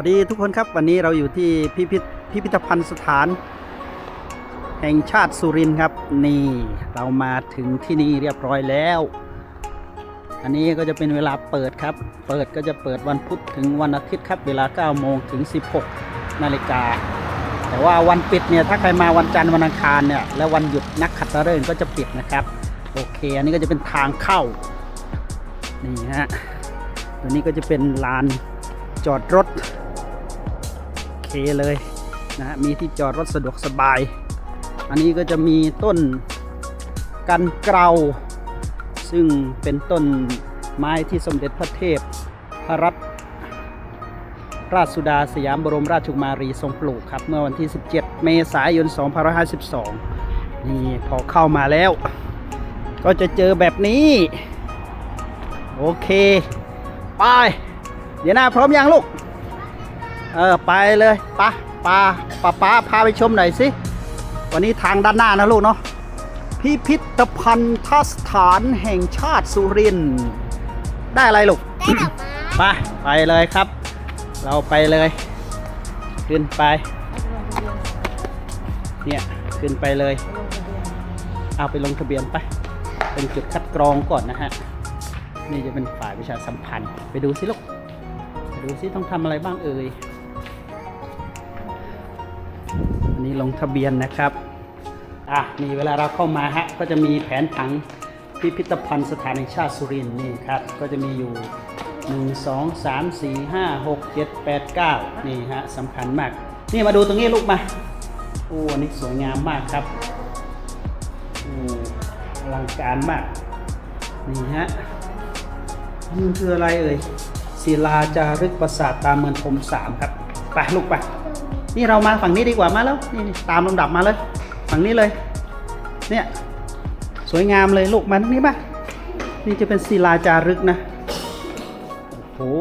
วัสดีทุกคนครับวันนี้เราอยู่ที่พิพิธพิพิธภัณฑ์สถาน แห่งชาติสุรินทร์ครับ นี่เรามาถึงที่นี่เรียบร้อยแล้ว อันนี้ก็จะเป็นเวลาเปิดครับ เปิดก็จะเปิดวันพุธถึงวันอาทิตย์ครับเวลา9โมงถึง 16นาฬิกาแต่ว่าวันปิดเนี่ยถ้าใครมาวันจันทร์วันอังคารเนี่ยและวันหยุดนักขัตฤกษ์ก็จะปิดนะครับโอเค อันนี้ก็จะเป็นทางเข้านี่ฮะตัวนี้ก็จะเป็นลานจอดรถ เคเลยนะฮะมีที่จอดรถสะดวกสบาย อันนี้ก็จะมีต้นกันเกลาซึ่งเป็นต้นไม้ที่สมเด็จพระเทพพระรัตนราชสุดาสยามบรมราชกุมารีทรงปลูกครับ เมื่อวันที่ 17 เมษายน 2552 นี่พอเข้ามาแล้ว ก็จะเจอแบบนี้ โอเค ไป เดี๋ยวหน้าพร้อมยังลูก เออไปเลยปะปาป้าป้าพาไปชมหน่อยสิ วันนี้ทางด้านหน้านะลูกเนาะพิพิธภัณฑสถานแห่งชาติสุรินทร์ได้อะไรลูกได้ดอกไม้ไปไปเลยครับ เราไปเลยขึ้นไปเนี่ยขึ้นไปเลย เอาไปลงทะเบียนไป เป็นจุดคัดกรองก่อนนะฮะ นี่จะเป็นฝ่ายประชาสัมพันธ์ ไปดูสิลูกไปดูสิต้องทำอะไรบ้างเอ่ย อันนี้ลงทะเบียนนะครับ อะนี่เวลาเราเข้ามาฮะก็จะมีแผนผังพิพิธภัณฑ์สถานแห่งชาติสุรินทร์นี่ครับก็จะมีอยู่ 1 2 3 4 5 6 7 8 9 นี่ฮะสำคัญมาก นี่มาดูตรงนี้ลูกมาโอ้อันนี้สวยงามมากครับโอ้อลังการมาก นี่ฮะมันคืออะไรเอ่ยศิลาจารึกปราสาทตามเมืองพรมสามครับ ไปลูกไป นี่เรามาฝั่งนี้ดีกว่ามาแล้วนี่ตามลำดับมาเลย ฝั่งนี้เลย เนี่ยสวยงามเลยลูกมาตรงนี้ป่ะนี่จะเป็นศิลาจารึกนะโอ้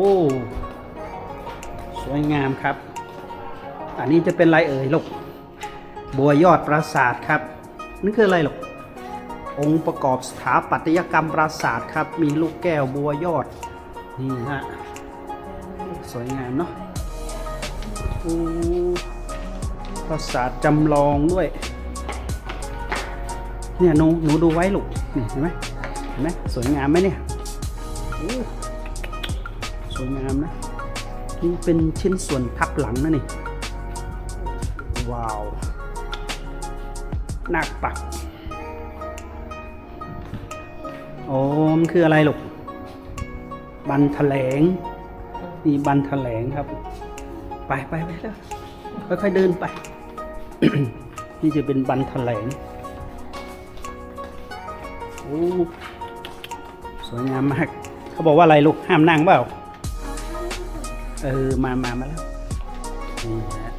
สวยงามครับ อันนี้จะเป็นอะไรเอ่ยลูกบัวยอดปราสาทครับนี่คืออะไรลูกองค์ประกอบสถาปัตยกรรมปราสาทครับ มีลูกแก้วบัวยอด นี่ฮะ สวยงามเนาะ ปราสาทจำลองด้วย เนี่ยหนูหนูดูไว้ลูกนี่เห็นไหมเห็นไหมสวยงามไหมเนี่ยสวยงามนะนี่เป็นชิ้นส่วนทับหลังนะนี่ ว้าวนาคปักโอ้มันคืออะไรลูกบันแถลงมีบันแถลงครับ ไปไปไปแล้วค่อยๆเดินไป นี่จะเป็นบันแถลงโอ้สวยงามมาก เขาบอกว่าอะไรลูกห้ามนั่งเปล่า เออ มามามาแล้ว นี่ฮะ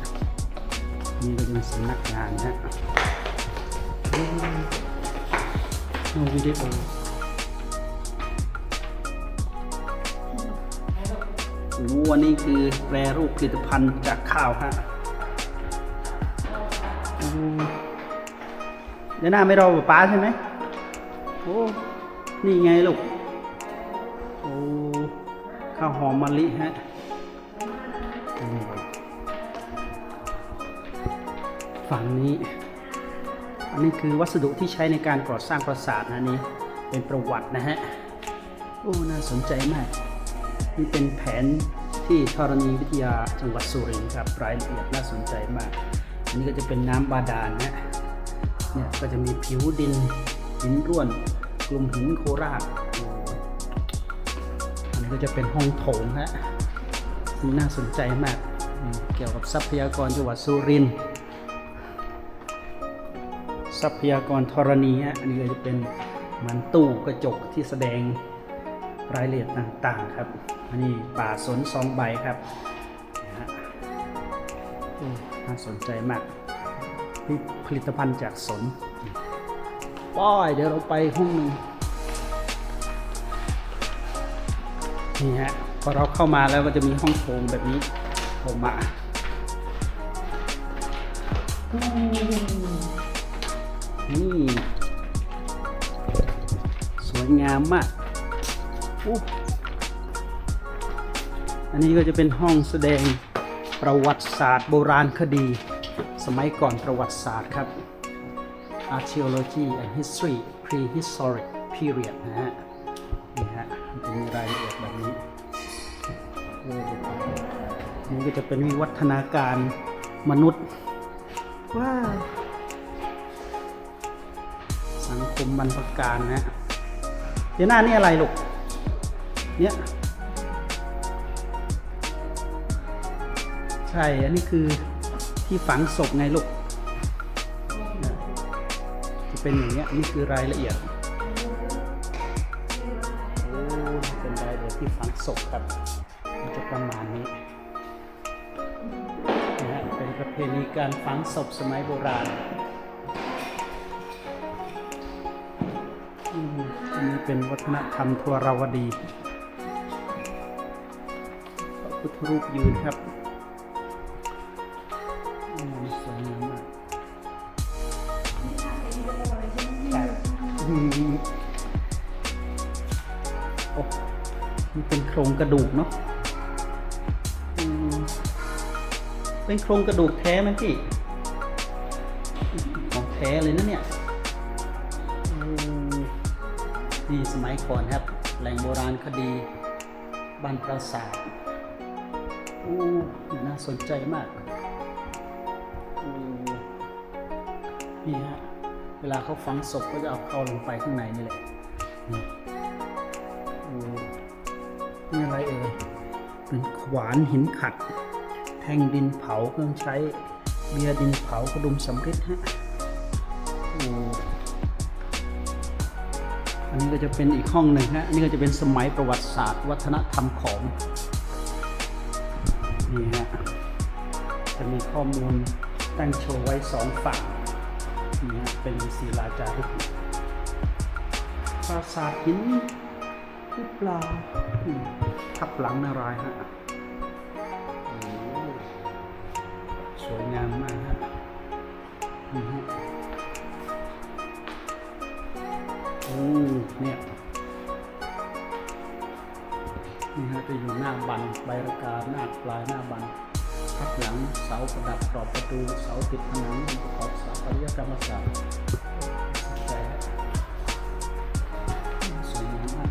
นี่เป็นสำนักงานนะอืมดูวิดีโอ โอ้โหอันนี้คือแปรรูปผลิตภัณฑ์จากข้าวฮะเดี๋ยวหน้าไม่รอป้าใช่ไหมโอ้ นี่ไงลูก โอ้ ข้าวหอมมะลิฮะฝั่งนี้ อันนี้คือวัสดุที่ใช้ในการก่อสร้างปราสาทนะนี่เป็นประวัตินะฮะ โอ้ น่าสนใจมาก นี่เป็นแผนที่ธรณีวิทยาจังหวัดสุรินทร์ครับรายละเอียดน่าสนใจมากอันนี้ก็จะเป็นน้ำบาดาลนะเนี่ยก็จะมีผิวดินหินร่วน กลุ่มหินโคราชอันนี้ก็จะเป็นห้องโถงฮะนี่น่าสนใจมาก เกี่ยวกับทรัพยากรจังหวัดสุรินทร์ทรัพยากรธรณีฮะอันนี้ก็จะเป็นเหมันตู้กระจกที่แสดงรายละเอียดต่างๆครับ อันนี้ป่าสนสองใบครับนะฮะน่าสนใจมากผลิตภัณฑ์จากสนป้อยเดี๋ยวเราไปห้องหนึ่งนี่ฮะพอเราเข้ามาแล้วก็จะมีห้องโถงแบบนี้ผล่มาอนี่สวยงามมากอู้ นนี้ก็จะเป็นห้องแสดงประวัติศาสตร์โบราณคดี สมัยก่อนประวัติศาสตร์ครับ archaeology and history prehistoric period นะฮะนี่ฮะมันจะมีรายละเอียดแบบนี้เออนี่ก็จะเป็นวิวัฒนาการมนุษย์ว้าวสังคมบรรพการนะเดี๋ยวหน้านี่อะไรลูกเนี่ย ช่ อันนี้คือที่ฝังศพไงลูก จะเป็นอย่างเงี้ย นี่คือรายละเอียดโอ้เป็นรายละเอียดที่ฝังศพครับ มันจะประมาณนี้นะฮะ เป็นประเพณีการฝังศพสมัยโบราณอืมอันนี้เป็นวัฒนธรรมทัวราวดีพระพุทธรูปยืนครับ วยงามมากครับอืมโอ้มันเป็นโครงกระดูกเนาะอืมเป็นโครงกระดูกแท้ไหมพี่ ของแท้เลยนะเนี่ยอืมนี่สมัยก่อนครับ แหล่งโบราณคดีบ้านปราสาทโอ้น่าสนใจมาก ลาเขาฝังศพก็จะเอาเข้าลงไปข้างในนี่แหละนี่อะไรเอ่ยเป็นขวานหินขัด แท่งดินเผาเครื่องใช้เบียดินเผากระดุมสำริดฮะอ้อันนี้ก็จะเป็นอีกห้องหนึ่งฮะอันนี้ก็จะเป็นสมัยประวัติศาสตร์ วัฒนธรรมของนี่ฮะจะมีข้อมูลตั้งโชว์ไว้สองฝั่ง นี่ฮะเป็นศิลาจารึกปราสาทหินหรือเปล่าทับหลังนารายณ์ฮะสวยงามมากฮะนี่ฮะโอ้เนี่ยนี่ฮะจะอยู่หน้าบันใบระกาหน้าปลายหน้าบัน ทับหลังเสาประดับกรอบประตูเสาติดผนังประกอบสาปัตยกรรมศาสตร์แต่สวยงามมาก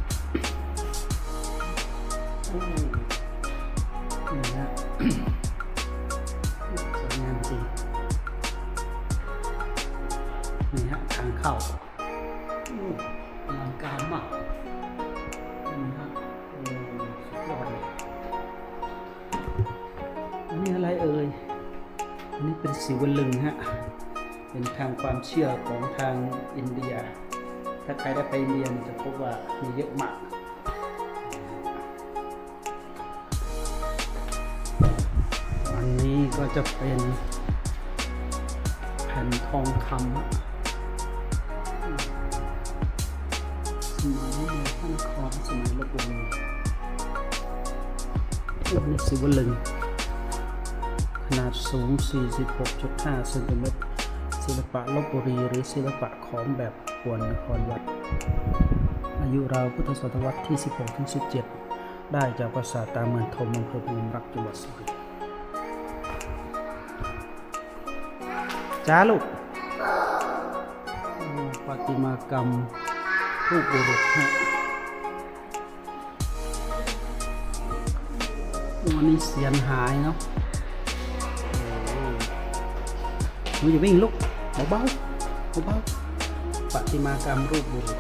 นี่ฮะสวยงามจริงนี่ฮะทางเข้าอลังการมาก สิวลึงฮะ เป็นทางความเชื่อของทางอินเดีย ถ้าใครได้ไปอินเดียนจะพบว่ามีเยอะมากอันนี้ก็จะเป็นแผ่นทองคำสมัยในพระนครสมัยลบบุรีอันนี้สิวลึงขนาด สูง 46.5เซนติเมตรศิลปะลบบุรี หรือศิลปะของแบบกวนนครวัด อายุราวพุทธศตวรรษที่ 16-17 ได้จากปราสาทตาเมืองทมอำเภอพนมรักจังหวัดสุรินทร์จ้าลูกปฏิมากรรมรูปบุรุษฮะวันนี้เสียนหายเนาะ หนูอย่าวิ่งลุกเบาๆเบาๆปฏิมากรรมรูปบุรุษ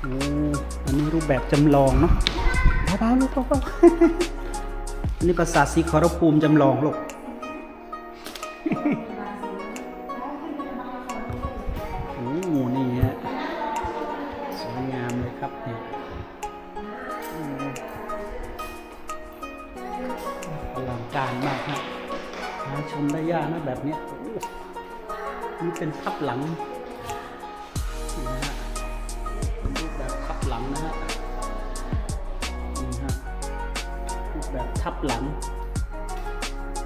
โอ้อันนี้รูปแบบจำลองเนาะเบาๆลูกเบาๆอันนี้ปราสาทสีขอรภูมิจำลองลูกโอ้นี่ฮะสวยงามเลยครับเนี่ยอลังการมาก หาชมได้ยากนะแบบนี้นี่เป็นทับหลังนี่นะฮะเป็นรูปแบบทับหลังนะฮะนี่ฮะรูปแบบทับหลัง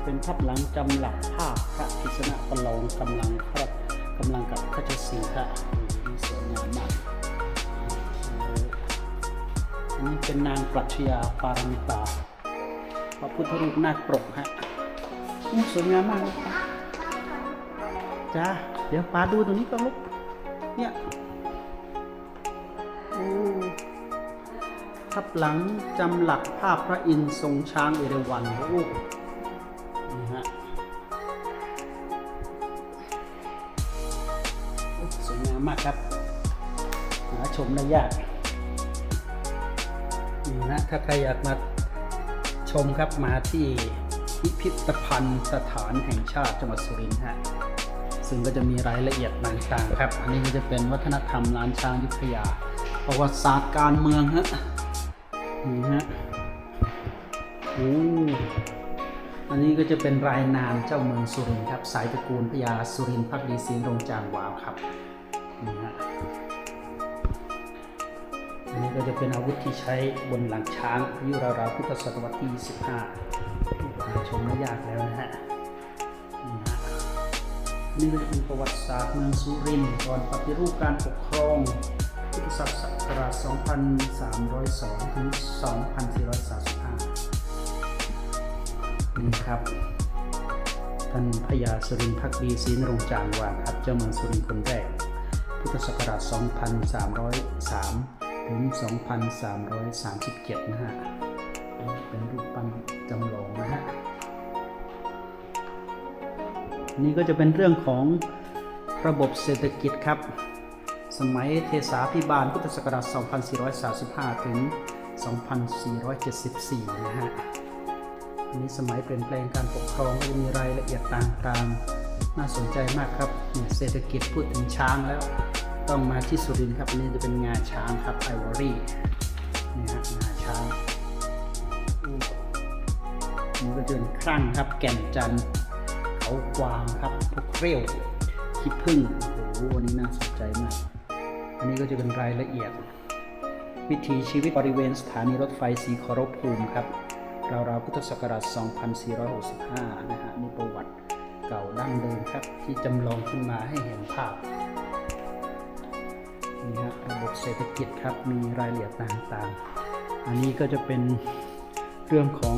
เป็นทับหลังจำหลักภาพพระกิษณะประลองกำลังพระกำลังกับพระเจ้าสีค่ะนี่สวยงามมากอันนี้เป็นนางปรัชญาปารามิตาพระพุทธรูปนาคปรกฮะ สวยงามมากลยครับจ้าเดี๋ยวป้าดูตรงนี้ก่อนลูกเนี่ยทับหลังจำหลักภาพพระอินทร์ทรงช้างเอราวัณโอ้นี่ฮะสวยงามมากครับหาชมได้ยากนี่นะถ้าใครอยากมาชมครับมาที่ พิพิธภัณฑ์สถานแห่งชาติจังหวัดสุรินทร์ฮะซึ่งก็จะมีรายละเอียดต่างๆครับ อันนี้ก็จะเป็นวัฒนธรรมล้านช้างยุทธยา ประวัติศาสตร์การเมืองฮะนี่ฮะโอ้อันนี้ก็จะเป็นรายนามเจ้าเมืองสุรินทร์ครับ สายตระกูลพญาสุรินทร์พักดีศรีรงจางวาวครับนี่ฮะอันนี้ก็จะเป็นอาวุธที่ใช้บนหลังช้างอายุราวๆพุทธศตวรรษที่ 25 หาชมไม่ยากแล้วนะฮะนี่ฮะอันนี่ก็คือประวัติศาสตร์เมืองสุรินทร์ก่อนปฏิรูปการปกครองพุทธศักราช 2302 ถึง 2435 นี่ครับ ท่านพญาสุรินทร์พักดีศรีนรงจางวางครับเจ้าเมืองสุรินทร์คนแรก พุทธศักราช 2303 ถึง 2337 นะฮะ เป็นรูปปั้นจำลองนะฮะ นี่ก็จะเป็นเรื่องของระบบเศรษฐกิจครับ สมัยเทสาพิบาลพุทธศักราช 2435 ถึง 2474 นะฮะนี้สมัยเปลี่ยนแปลงการปกครองก็จะมีรายละเอียดต่างๆ น่าสนใจมากครับนี่เศรษฐกิจพูดถึงช้างแล้ว ต้องมาที่สุรินทร์ครับอันนี้จะเป็นงาช้างครับไอวอรี่นี่ฮะงาช้างนี่ก็จะเป็นครั่งครับแก่นจันทร์ เขากวางครับพวกเรียวขี้ผึ้งโอ้โหอันนี้น่าสนใจมาก อันนี้ก็จะเป็นรายละเอียด วิถีชีวิตบริเวณสถานีรถไฟศรีขอรภูมิครับราวๆพุทธศักราช 2465 นะฮะนี่ประวัติเก่าดั้งเดิมครับ ที่จำลองขึ้นมาให้เห็นภาพนี่ฮะระบบเศรษฐกิจครับมีรายละเอียดต่างๆ อันนี้ก็จะเป็นเรื่องของ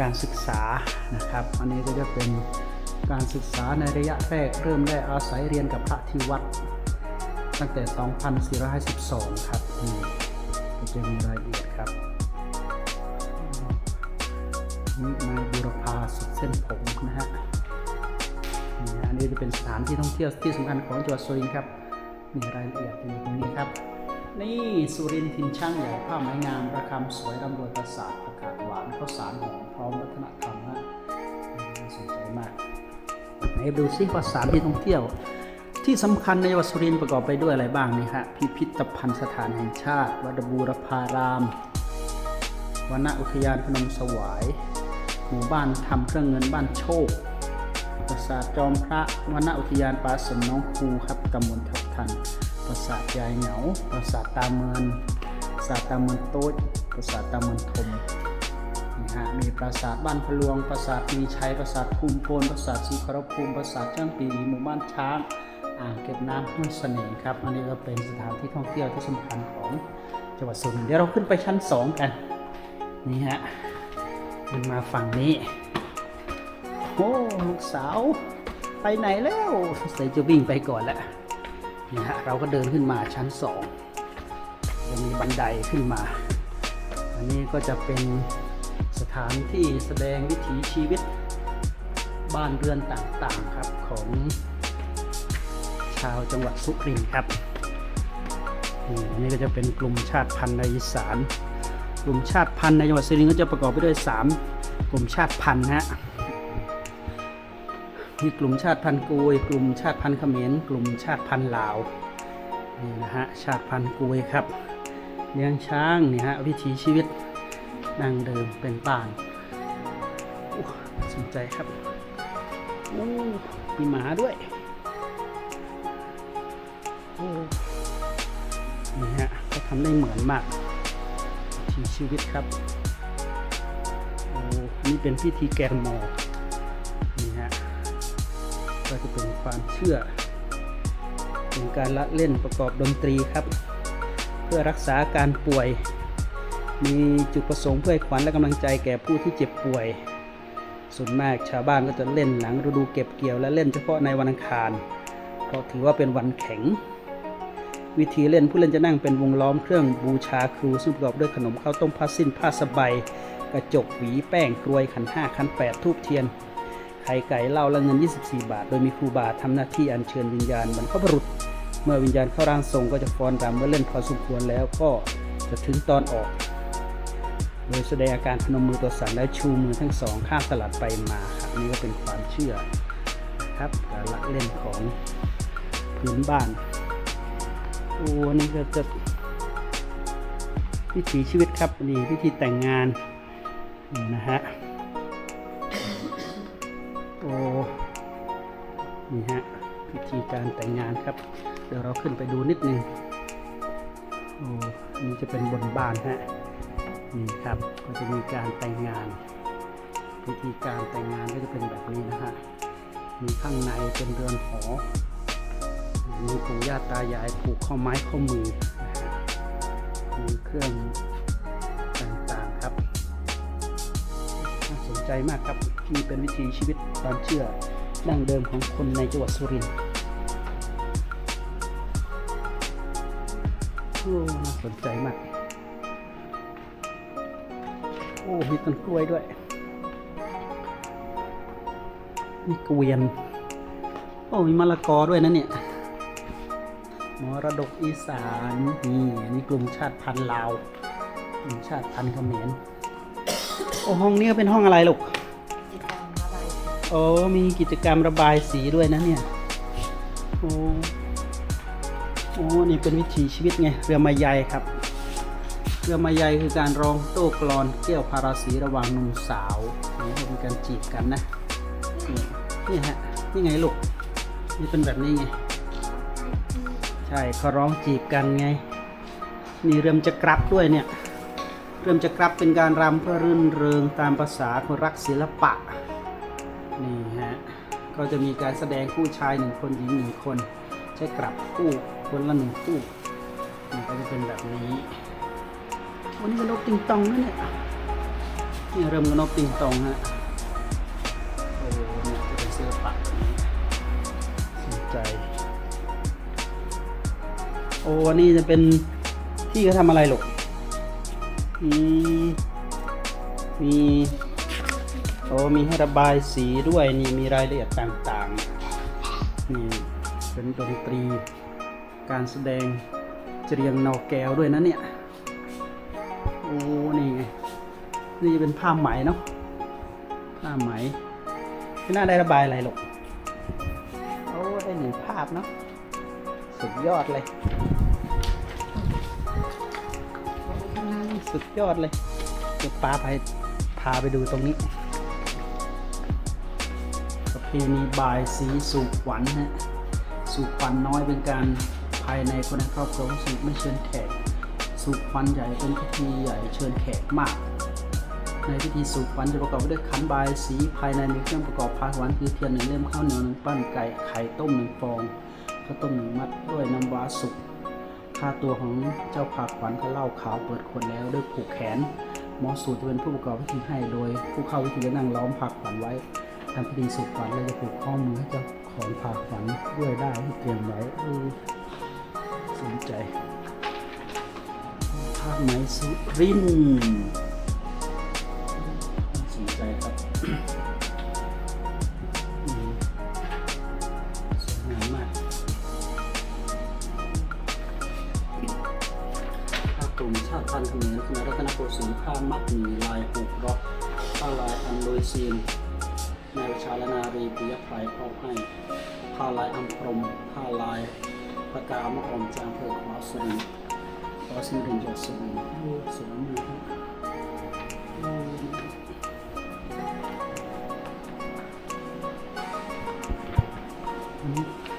การศึกษานะครับ อันนี้ก็จะเป็น การศึกษาในระยะแรกเริ่มได้อาศัยเรียนกับพระที่วัด ตั้งแต่ 2452 ครับนี่จะมีรายละเอียดครับนี่นายบุรพาสุดเส้นผมนะฮะนี่ฮะอันนี้จะเป็นสถานที่ท่องเที่ยวที่สำคัญของจังหวัดสุรินทร์ครับ มีรายละเอียดอยู่ตรงนี้ครับ นี่สุรินทร์ทินช่างใหญ่ผ้าไม้งามประคำสวยรำรวยประสาทประกาศหวานข้าวสารหอมพร้อมวัฒนธรรมนะน่าสนใจมาก นดูซิว่าสถานที่ท่องเที่ยว ที่สำคัญในจังหวัดสุรินทร์ประกอบไปด้วยอะไรบ้างนี่ฮะพิพิธภัณฑ์สถานแห่งชาติ วัดบูรพารามวนอุทยานพนมสวาย หมู่บ้านทำเครื่องเงินบ้านโชคปราสาทจอมพระวนอุทยานป่าสนน้องคูครับตำบลทับทันปราสาทยายเหงาปราสาทตาเมือนปราสาทตาเมือนโต๊ดปราสาทตาเมือนทม ฮะมีปราสาทบ้านพลวง ปราสาทมีชัย ปราสาทภูมิโพนปราสาทศรีขรภูมิปราสาทจ้างปีหมู่บ้านช้างอ่างเก็บน้ำห้วยเสน่ห์ครับ อันนี้ก็เป็นสถานที่ท่องเที่ยวที่สำคัญของจังหวัดสุรินทร์เดี๋ยวเราขึ้นไปชั้นสองกัน นี่ฮะขึ้นมาฝั่งนี้โอ้ลูกสาว ไปไหนแล้วสงสัยจะวิ่งไปก่อนแหละนี่ฮะเราก็เดินขึ้นมาชั้นสองจะมีบันไดขึ้นมา อันนี้ก็จะเป็น ถานที่แสดงวิถีชีวิตบ้านเรือนต่างๆครับของชาวจังหวัดสุรินทร์ครับนี่อันนี้ก็จะเป็นกลุ่มชาติพันธุ์ในอีสาน กลุ่มชาติพันธุ์ในจังหวัดสุรินทร์ก็จะประกอบไปด้วย 3 กลุ่มชาติพันธุ์ฮะมีกลุ่มชาติพันธุ์กุยกลุ่มชาติพันธุ์เขมรกลุ่มชาติพันธุ์ลาวนี่นะฮะชาติพันธุ์กุยครับเลี้ยงช้างนี่ฮะวิถีชีวิต ดังเดิมเป็นบ้านสนใจครับโอ้มีหมาด้วยนี่ฮะเขาทำได้เหมือนมากวิถีชีวิตครับโอ้นนี่เป็นพิธีแกนมอนี่ฮะก็จะเป็นความเชื่อ เป็นการละเล่นประกอบดนตรีครับ เพื่อรักษาการป่วย มีจุดประสงค์เพื่อให้ขวัญและกำลังใจแก่ผู้ที่เจ็บป่วย ส่วนมากชาวบ้านก็จะเล่นหลังฤดูเก็บเกี่ยวและเล่นเฉพาะในวันอังคารเพราะถือว่าเป็นวันแข็ง วิธีเล่นผู้เล่นจะนั่งเป็นวงล้อมเครื่องบูชาครูซึ่งประกอบด้วยขนมข้าวต้มผ้าสิ้นผ้าสบายกระจกหวีแป้งกรวยขันห้าขันแปดทูบเทียนไข่ไก่เหล้าและเงิน 24 บาท โดยมีครูบาทำหน้าที่อัญเชิญวิญญาณบรรพบุรุษ เมื่อวิญญาณเข้าร่างทรงก็จะฟ้อนรำเมื่อเล่นพอสมควรแล้วก็จะถึงตอนออก โดยแสดงอาการพนมมือตัวสั่นและชูมือทั้งสองข้างสลัดไปมาครับนี่ก็เป็นความเชื่อครับการละเล่นของพื้นบ้านโอ้นี่ก็จะวิถีชีวิตครับนี่พิธีแต่งงานนี่นะฮะโอ้นี่ฮะพิธีการแต่งงานครับ เดี๋ยวเราขึ้นไปดูนิดนึงโอ้อันนี่จะเป็นบนบ้านฮะ นี่ครับก็จะมีการแต่งงานพิธีการแต่งงานก็จะเป็นแบบนี้นะฮะมีข้างในเป็นเรือนหอมีปู่ย่าตายายผูกข้อไม้ข้อมือมีเครื่องต่างๆครับน่าสนใจมากครับนี่เป็นวิถีชีวิตความเชื่อดั้งเดิมของคนในจังหวัดสุรินทร์น่าสนใจมาก โอ้มีต้นกล้วยด้วยมีเกวียน โอ้มีมะละกอด้วยนะเนี่ยมรดกอีสานนี่อันนี่กลุ่มชาติพันธุ์ลาวกลุ่มชาติพันธุ์เขมรโอ้ห้องนี้เป็นห้องอะไรลูกโอ้มีกิจกรรมระบายสีด้วยนะเนี่ยโอ้โอ้นี่เป็นวิถีชีวิตไงเรือมายายครับ เรือมายายคือการร้องโต้กลอนเกี่ยวพาราสีระหว่างหนุ่มสาวนี่เป็นการจีบกันนะนี่ฮะนี่ไงลูกนี่เป็นแบบนี้ไงใช่เขาร้องจีบกันไง นี่เริ่มจะกรับด้วยเนี่ยเริ่มจะกรับเป็นการรำเพื่อรื่นเริงตามภาษาคนรักศิลปะนี่ฮะก็จะมีการแสดงคู่ชายหนึ่งคนหญิงหนึ่งคน ใช้กลับคู่คนละหนึ่งคู่นี่ก็จะเป็นแบบนี้ วันนี้ก็นกติงตองนะเนี่ยนี่เริ่มกับนกติงตองฮะโอ้เนี่ยจะเป็นศิลปะนี้สนใจ โอ้อันนี่จะเป็นที่เขาทำอะไรหรอกอืมมีโอ้มีให้ระบายสีด้วยนี่มีรายละเอียดต่างๆนี่เป็นดนตรีการแสดงเจรียงนอแก้วด้วยนะเนี่ยโอ้นี่ไงนี่จะเป็นผ้าไหมเนาะผ้าไหมไม่น่าได้ระบายอะไรหรอกโอ้ได้หนึ่งภาพเนาะสุดยอดเลย สุดยอดเลยเดี๋ยวป้าไปพาไปดูตรงนี้ประเพณีบายสีสู่ขวัญฮะสู่ขวัญน้อยเป็นการภายในคนในครอบครัวสุไม่เชิญแขก สู่ขวัญใหญ่เป็นพิธีใหญ่เชิญแขกมาก ในพิธีสู่ขวัญจะประกอบไปด้วยขันบายสีภายในมีเครื่องประกอบพาขวัญคือเทียนหนึ่งเล่มข้าวเหนียวหนึ่งปั้นไก่ไข่ต้มหนึ่งฟองข้าวต้มหนึ่งมัดด้วยน้ำว้าสุกค่าตัวของเจ้าผาขวัญก็เล่าขาวเปิดขวดแล้วด้วยผูกแขนหมอสูตรจะเป็นผู้ประกอบพิธีให้โดย ผู้เข้าพิธีจะนั่งล้อมผักขวัญไว้ทำพิธีสุขวัญแล้วจะผูกข้อมือให้เจ้าของผักขวัญด้วยได้ที่เตรียมไว้สนใจ ผ้าไหมสุรินสนใจครับสวยงามมากผ้ากลุ่มชาติพันธุ์เขมรคณะรัตนโกสินทร์ผ้ามัดหมี่ลายหุกร็อกผ้าลายอันโดยซีนนายชาลนารีปิยไพรมอบให้ผ้าลายอัมพรมผ้าลายประกามะอมจางเพื่อขอสุรินทร์ ขอสุรินทร์จังหวัดสุรินทร์โอ้สวยมา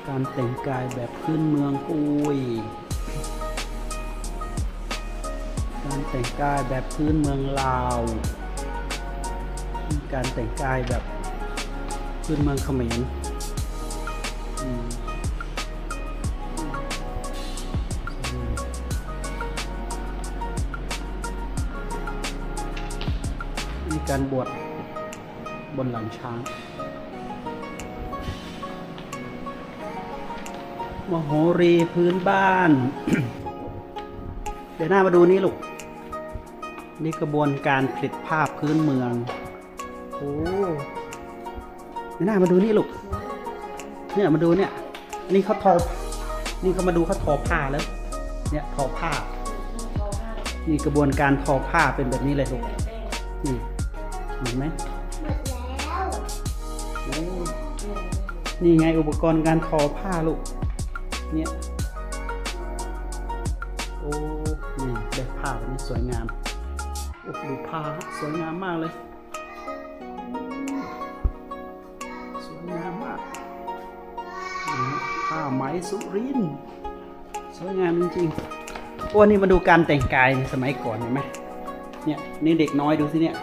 การแต่งกายแบบพื้นเมืองอุ้ย การแต่งกายแบบพื้นเมืองลาว การแต่งกายแบบพื้นเมืองเขมร การบวชบนหลังช้างมโหรีพื้นบ้าน เดี๋ยวหน้ามาดูนี่ลูก นี่กระบวนการผลิตภาพพื้นเมือง โอ้เดี๋ยวหน้ามาดูนี่ลูก เนี่ยมาดูเนี่ย นี่เขาทอ นี่เขามาดูเขาทอผ้าแล้ว เนี่ยทอผ้า นี่กระบวนการทอผ้าเป็นแบบนี้เลยลูก นี่ เห็นไหมหมดแล้วโอ้นี่ไงอุปกรณ์การทอผ้าลูก เนี่ย โอ้ นี่ได้ผ้าแบบนี้สวยงาม โอ้ดูผ้าสวยงามมากเลย สวยงามมากนี่ผ้าไหมสุรินทร์สวยงามจริงๆโอ้นี่มาดูการแต่งกายในสมัยก่อนเห็นไหมเนี่ยนี่เด็กน้อยดูสิเนี่ย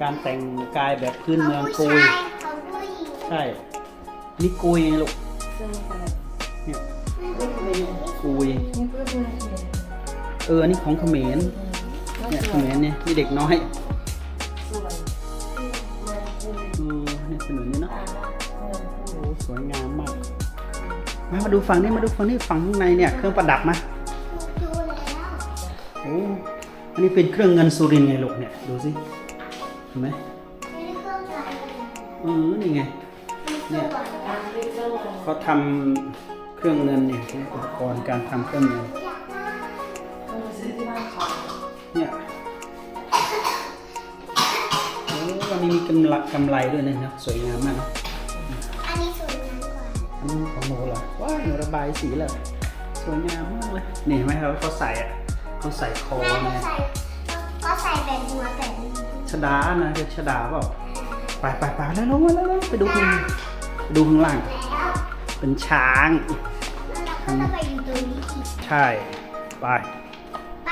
การแต่งกายแบบพื้นเมืองโกยของผู้หญิงใช่ นี่กุยไงลูกใช่ค่ะเนี่ยไม่ผู้หญิงกุยนี่เพื่อนเพื่อนเขียนเออ อันนี้ของเขมร เนี่ยเขมรเนี่ยนี่เด็กน้อยสวยเมืองคูเออเนี่ยเป็นแบบนี้เนาะอ่าเมืองคูโอ้สวยงามมาก มามาดูฝั่งนี้มาดูฝั่งนี้ฝั่งข้างในเนี่ยเครื่องประดับมาดูแล้วโอ้อันนี้เป็นเครื่องเงินสุรินทร์ไงลูกเนี่ย ดูสิเห็นไหมไม่เครื่องใจเออนี่ไง เนี่ย เขาทำเครื่องเงินเนี่ยใช้อุปกรณ์การทำเครื่องเงินอยาซื้อที่บ้านเขาเนี่ยโอ้วันนี้มีกำไรกำไรด้วยนะครับสวยงามมากนะอันนี้สวยงามกว่าอันนี้ของหนูเหรอว้าหนูระบายสีเลยสวยงามมากเลยนี่เห็นไหมครับเขาใส่อะเขาใส่คอแม่ก็นะใส่ก็ใส่แบบหัวแบบ ชดานะเรียกชดาเปล่าไปไปไปแล้วลงมาแล้วไปดูข้างไปดูข้างล่าง เป็นช้างแล้วก็ไปอยู่ตรงนี้อีกใช่ไปไป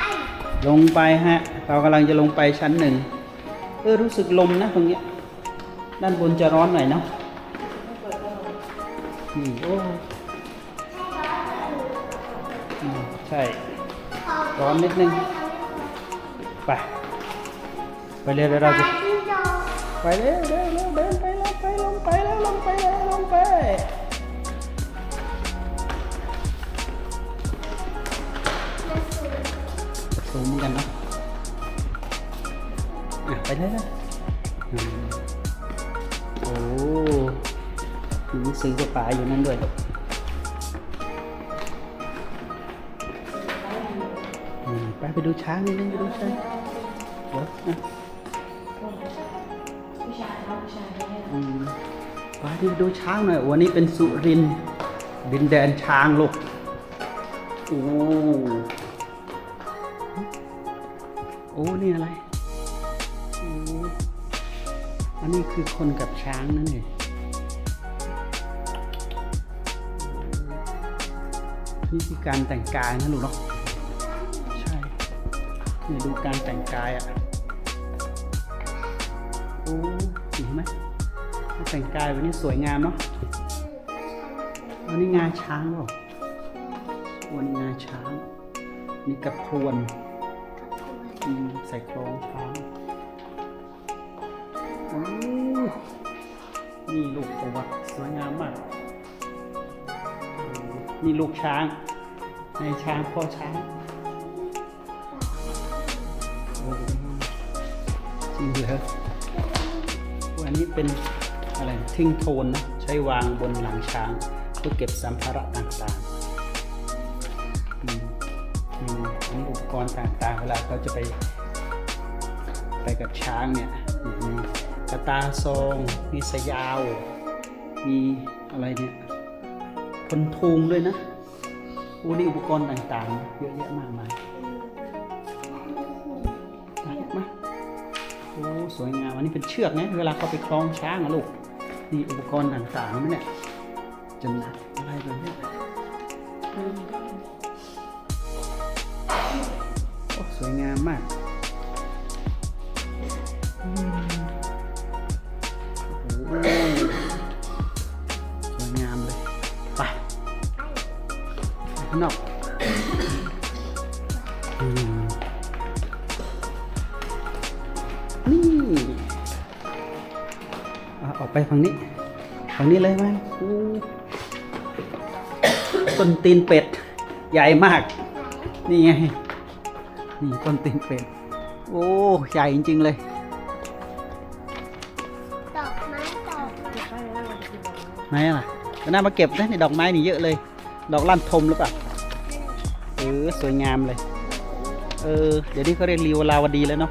ลงไปฮะ เรากำลังจะลงไปชั้นหนึ่งเออรู้สึกลมนะตรงเนี้ยด้านบนจะร้อนหน่อยเนาะนี่โอ้ใช่ ร้อนนิดนึง ไป ไปเร็วเดี๋ยวเราจะไปเร็วเร็วเร็วเดินไปแลงไปลงไปแล้วลงไปแล้วลงไปสูงเหมือนกันนะอะไปเลยนะอืมโอ้มีหนังสือกับป๋าอยู่นั่นด้วยไปไปดูช้างนิดนึงไปดูช้างเดี๋ยวนะ ที่ดูช้างหน่อย วันนี้เป็นสุรินดินแดนช้างลูกโอ้โอ้นี่อะไรอันนี้คือคนกับช้างนั่นเองนี่คือการแต่งกายนะลูกเนาะใช่นี่ดูการแต่งกายอะโอ้เห็นไหม แต่งกายวันนี้สวยงามเนาะวันนี้งาช้างเปล่าวันนี้งาช้างนี่กระพรวนใส่คลองช้างโอ้นี่ลูกประวัติสวยงามมาก นี่ลูกช้าง ในช้างพ่อช้างโอ้จริงเหรออันนี้เป็น อะไรทิ้งโทนนะใช้วางบนหลังช้าง เพื่อเก็บสัมภาระต่างๆอันนี้อุปกรณ์ต่างๆ เวลาเขาจะไป ไปกับช้างเนี่ยมีกระตาซอง มีสยาว มีอะไรเนี่ยพนทุงด้วยนะโอ้นี่อุปกรณ์ต่างๆ เยอะแยะมากมายมาโอ้สวยงาม อันนี้เป็นเชือกนะ เวลาเขาไปคล้องช้างอะลูก นี่อุปกรณ์ต่างๆนะเนี่ยจะหนักอะไรแบบนี้โอ้สวยงามมาก ฝั่งนี้เลยไหมต้นตีนเป็ด ใหญ่มาก นี่ไง นี่ต้นตีนเป็ด โอ้ ใหญ่จริง ๆ เลย ดอกไม้ดอกไม้เก็บไว้แล้ววันที่บอกไหนล่ะก็น่ามาเก็บนะในดอกไม้นี่เยอะเลย ดอกลั่นทมหรือเปล่า เออ สวยงามเลย เออ เดี๋ยวนี้เขาเรียกลีวลาวดีแล้วเนาะ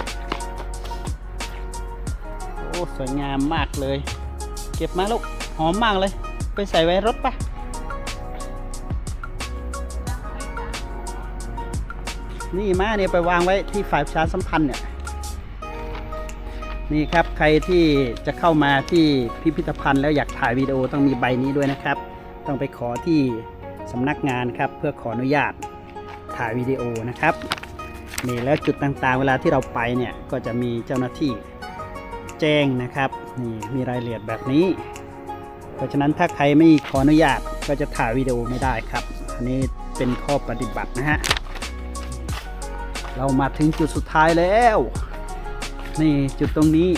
โอ้ สวยงามมากเลย เก็บมาลูก หอมมากเลย ไปใส่ไว้รถปะนี่มาเนี่ยไปวางไว้ที่ฝ่ายประชาสัมพันธ์เนี่ยนี่ครับใครที่จะเข้ามาที่พิพิธภัณฑ์แล้วอยากถ่ายวิดีโอต้องมีใบนี้ด้วยนะครับ ต้องไปขอที่สำนักงานครับเพื่อขออนุญาตถ่ายวิดีโอนะครับนี่แล้วจุดต่างๆ เวลาที่เราไปเนี่ยก็จะมีเจ้าหน้าที่แจ้งนะครับนี่มีรายละเอียดแบบนี้ เพราะฉะนั้นถ้าใครไม่ขออนุญาตก็จะถ่ายวิดีโอไม่ได้ครับ อันนี้เป็นข้อปฏิบัตินะฮะ เรามาถึงจุดสุดท้ายแล้ว นี่จุดตรงนี้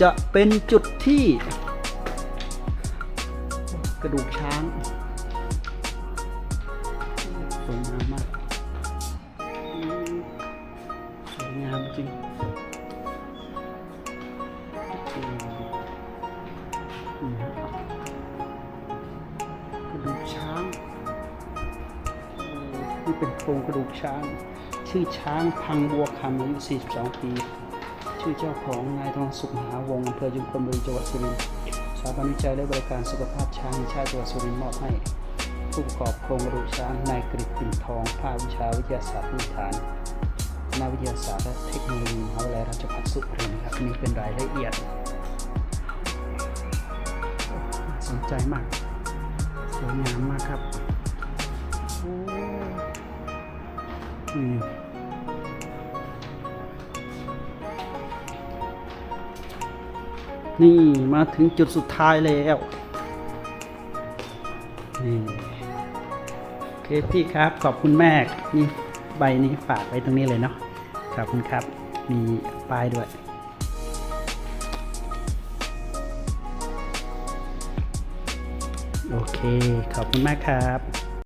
จะเป็นจุดที่ กระดูกช้าง ช้างพังบัวคำอายุ42 ปี ชื่อเจ้าของนายทองสุขมหาวงศ์อำเภอยุมพลบุรีจังหวัดสุรินทร์สถาบันวิจัยและบริการสุขภาพช้างชาติจังหวัดสุรินทร์มอบให้ ผู้ประกอบโครงกระดูกช้างนายกฤษปิ่นทองภาควิชาวิทยาศาสตร์พื้นฐานคณะวิทยาศาสตร์และเทคโนโลยีมหาวิทยาลัยราชภัฏสุรินทร์ครับนี่เป็นรายละเอียดสนใจมากสวยงามมากครับโอ้อืม นี่มาถึงจุดสุดท้ายแล้วนี่โอเคพี่ครับขอบคุณแม่นี่ใบนี้ฝากไว้ตรงนี้เลยเนาะขอบคุณครับ มีป้ายด้วยโอเค ขอบคุณมากครับ